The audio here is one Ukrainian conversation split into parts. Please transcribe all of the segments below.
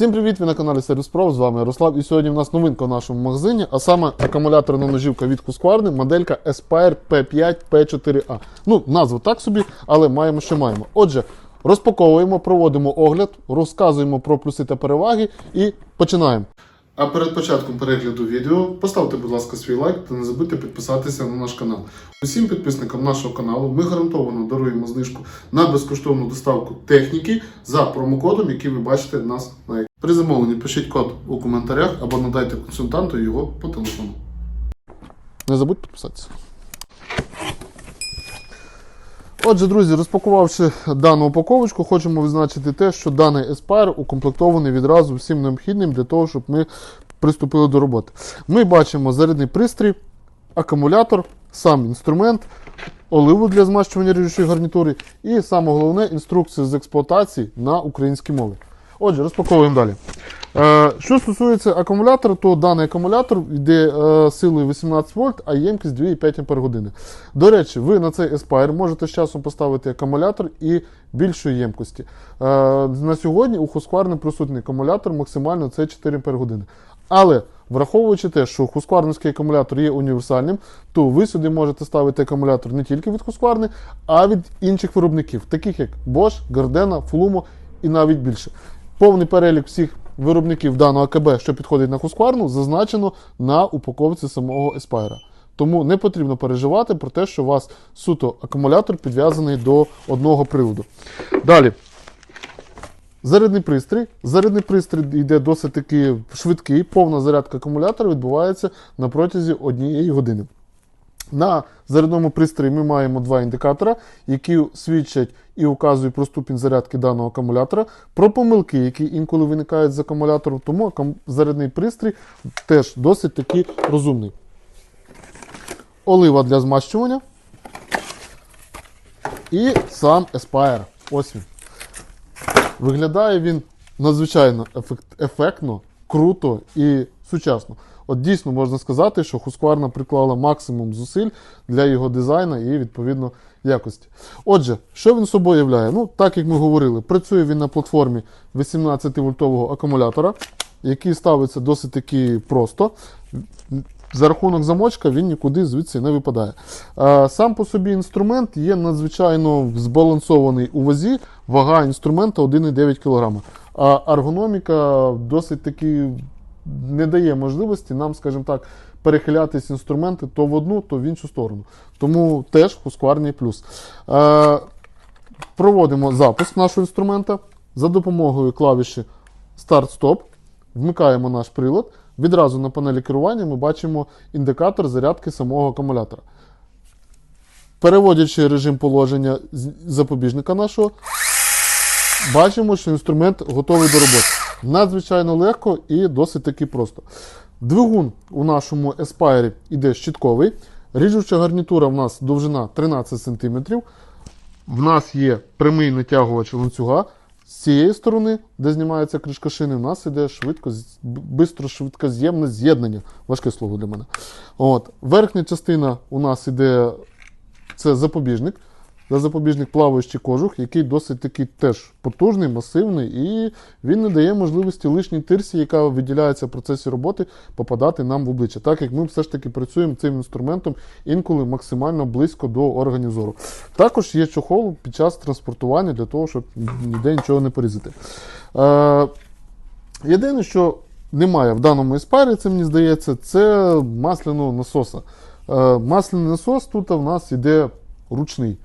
Всім привіт! Ви на каналі Сервіс Pro, з вами Ярослав. І сьогодні в нас новинка в нашому магазині, а саме акумуляторна ножівка від Husqvarna, моделька Aspire P5 P4A. Ну, назву так собі, але маємо, що маємо. Отже, розпаковуємо, проводимо огляд, розказуємо про плюси та переваги і починаємо. А перед початком перегляду відео поставте, будь ласка, свій лайк та не забудьте підписатися на наш канал. Усім підписникам нашого каналу ми гарантовано даруємо знижку на безкоштовну доставку техніки за промокодом, який ви бачите нас на екрані. При замовленні пишіть код у коментарях або надайте консультанту його по телефону. Не забудь підписатися. Отже, друзі, розпакувавши дану упаковочку, хочемо відзначити те, що даний Aspire укомплектований відразу всім необхідним для того, щоб ми приступили до роботи. Ми бачимо зарядний пристрій, акумулятор, сам інструмент, оливу для змащування ріжучої гарнітури і саме головне інструкцію з експлуатації на українській мові. Отже, розпаковуємо далі. Е, що стосується акумулятора, то даний акумулятор йде е, силою 18 вольт, а ємкість 2,5 Ах. До речі, ви на цей Aspire можете з часом поставити акумулятор і більшої ємкості. Е, на сьогодні у Husqvarna присутній акумулятор максимально це 4 Ах. Але враховуючи те, що хускварнівський акумулятор є універсальним, то ви сюди можете ставити акумулятор не тільки від Husqvarna, а від інших виробників, таких як Bosch, Gardena, Flumo і навіть більше. Повний перелік всіх виробників даного АКБ, що підходить на Husqvarna, зазначено на упаковці самого Aspire. Тому не потрібно переживати про те, що у вас суто акумулятор підв'язаний до одного приводу. Далі. Зарядний пристрій. Зарядний пристрій йде досить таки швидкий, повна зарядка акумулятора відбувається на протязі однієї години. На зарядному пристрої ми маємо два індикатора, які свідчать і указують про ступінь зарядки даного акумулятора, про помилки, які інколи виникають з акумулятором, тому зарядний пристрій теж досить таки розумний. Олива для змащування. І сам Aspire. Ось він. Виглядає він надзвичайно ефект- ефектно, круто і сучасно. От дійсно можна сказати, що Husqvarna приклала максимум зусиль для його дизайну і відповідно якості. Отже, що він собою являє? Ну, так як ми говорили, працює він на платформі 18-вольтового акумулятора, який ставиться досить таки просто. За рахунок замочка він нікуди звідси не випадає. Сам по собі інструмент є надзвичайно збалансований у вазі, вага інструмента 1,9 кг. А ергономіка досить таки не дає можливості нам, скажімо так, перехилятись інструменти то в одну, то в іншу сторону. Тому теж Husqvarna плюс. Е, проводимо запуск нашого інструмента за допомогою клавіші Старт-Стоп. Вмикаємо наш прилад. Відразу на панелі керування ми бачимо індикатор зарядки самого акумулятора. Переводячи режим положення запобіжника нашого, бачимо, що інструмент готовий до роботи. Надзвичайно легко і досить таки просто. Двигун у нашому Aspire іде щитковий. Ріжуча гарнітура в нас довжина 13 см. В нас є прямий натягувач ланцюга. З цієї сторони, де знімається кришка шини, у нас іде швидко, бистро швидкоз'ємне з'єднання. Важке слово для мене. От. Верхня частина у нас іде це запобіжник. Це запобіжник плаваючий кожух, який досить таки теж потужний, масивний, і він не дає можливості лишній тирсі, яка виділяється в процесі роботи, попадати нам в обличчя. Так як ми все ж таки працюємо цим інструментом інколи максимально близько до органів зору. Також є чохол під час транспортування для того, щоб ніде нічого не порізати. Е, Єдине, що немає в даному еспарі, це мені здається, це масляного насоса. Е, Масляний насос тут в нас іде ручний.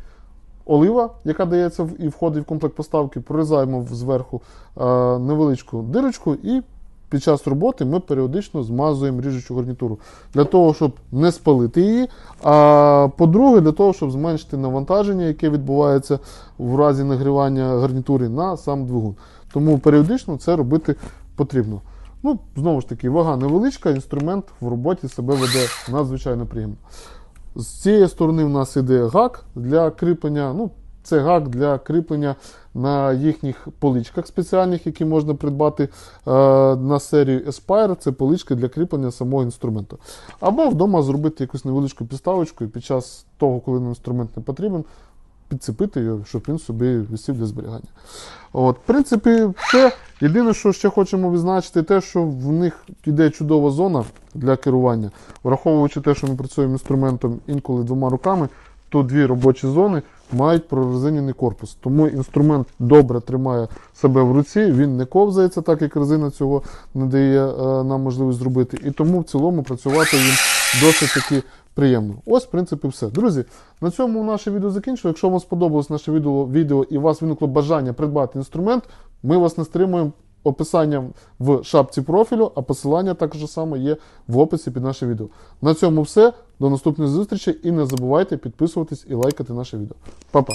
Олива, яка дається і входить в комплект поставки, прорізаємо зверху е, невеличку дирочку, і під час роботи ми періодично змазуємо ріжучу гарнітуру для того, щоб не спалити її. А по-друге, для того, щоб зменшити навантаження, яке відбувається в разі нагрівання гарнітури на сам двигун. Тому періодично це робити потрібно. Ну, знову ж таки, вага невеличка, інструмент в роботі себе веде надзвичайно приємно. З цієї сторони в нас іде гак для кріплення. Ну, це гак для кріплення на їхніх поличках спеціальних, які можна придбати е, на серію Aspire. Це полички для кріплення самого інструменту. Або вдома зробити якусь невеличку підставочку і під час того, коли інструмент не потрібен, підцепити його, щоб він собі висів для зберігання. От, в принципі, все. Єдине, що ще хочемо відзначити, те, що в них йде чудова зона для керування, враховуючи те, що ми працюємо інструментом інколи двома руками, то дві робочі зони мають прорезинений корпус. Тому інструмент добре тримає себе в руці, він не ковзається, так як резина цього не дає е, нам можливість зробити. І тому в цілому працювати їм досить таки приємно. Ось, в принципі, все. Друзі, на цьому наше відео закінчуємо. Якщо вам сподобалось наше відео, відео і у вас виникло бажання придбати інструмент, ми вас не стримуємо. Описання в шапці профілю, а посилання також саме є в описі під наше відео. На цьому все. До наступної зустрічі і не забувайте підписуватись і лайкати наше відео. Па-па!